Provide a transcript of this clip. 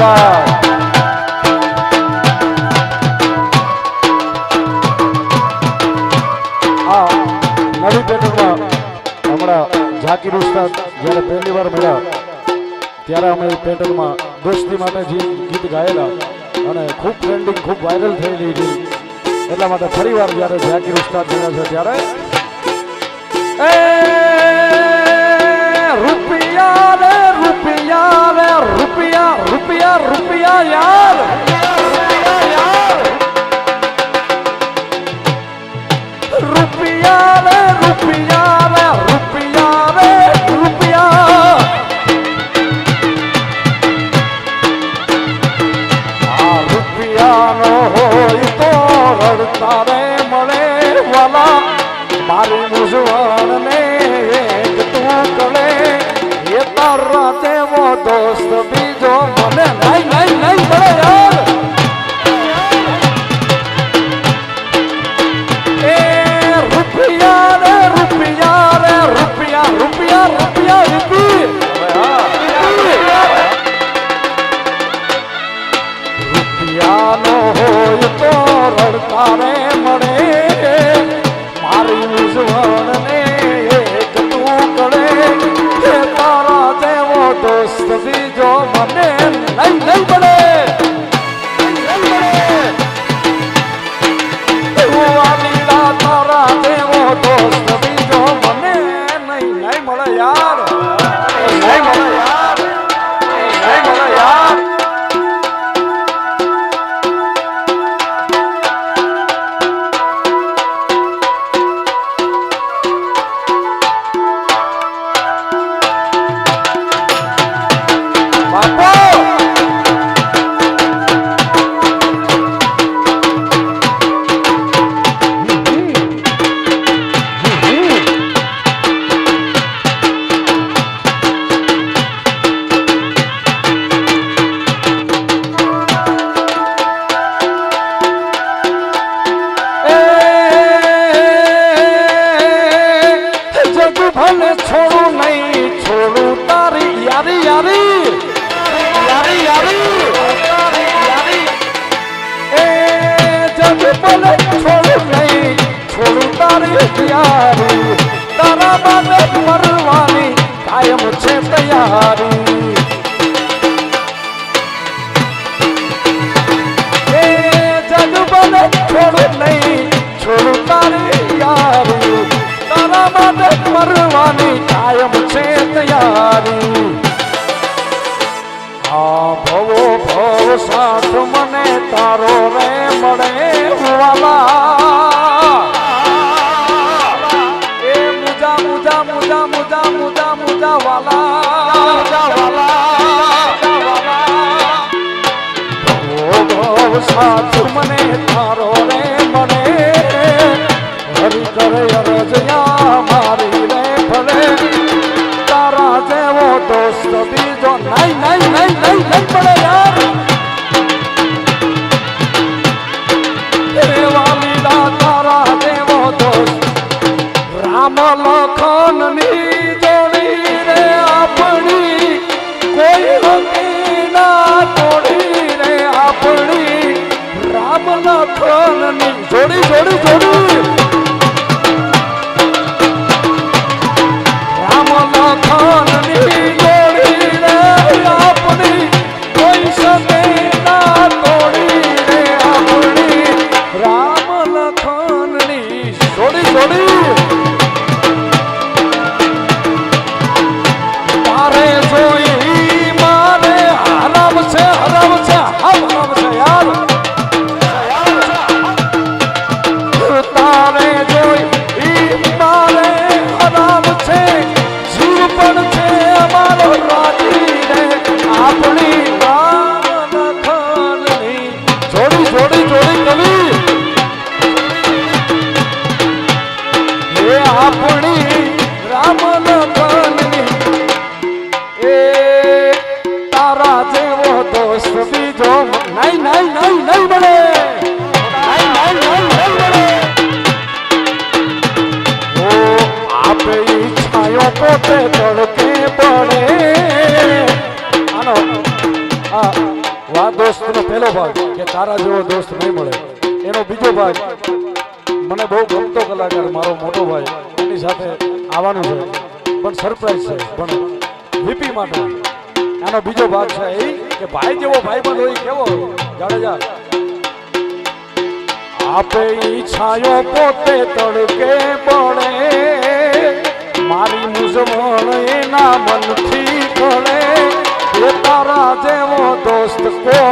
બરાબર નવી પેટર્નમાં હમણાં ઝાકીર ઉસ્તાદ જ્યારે પહેલી વાર મળ્યા ત્યારે અમે પેટર્નમાં દોસ્તી માટે જે ગીત ગાયેલા અને ખૂબ ટ્રેન્ડિંગ ખૂબ વાયરલ થઈ થયેલી હતી એટલા માટે ફરી વાર જ્યારે ઝાકીર ઉસ્તાદ મળ્યા છે ત્યારે Colorado. તારી યારી તારા માટે મરવાની કાયમ છે તૈયારી આ ભવો ભવ સાથ મને તારો રે મળે વાલા એ મુજા મુજા મુજા મુજા મુજા મુજા વાલા વાલા ભવો ભવ સાથ મને તારો રે મળે Yeah. বলে તારા જેવો દોસ્ત નહીં મળે. એનો બીજો ભાગ મને બહુ ગમતો કલાકાર મારો મોટો ભાઈ, એની સાથે આવવાનું છે. પણ સરપ્રાઈઝ છે, પણ વીપી માટે. આનો બીજો ભાગ છે એ કે ભાઈ જેવો ભાઈ બંધ હોય કેવો? જાડેજા. આપે ઈચ્છાયો પોતે તડકે પડે મારી મૂઝવણ એના મનથી ખડે એ તારા જેવો દોસ્ત કોઈ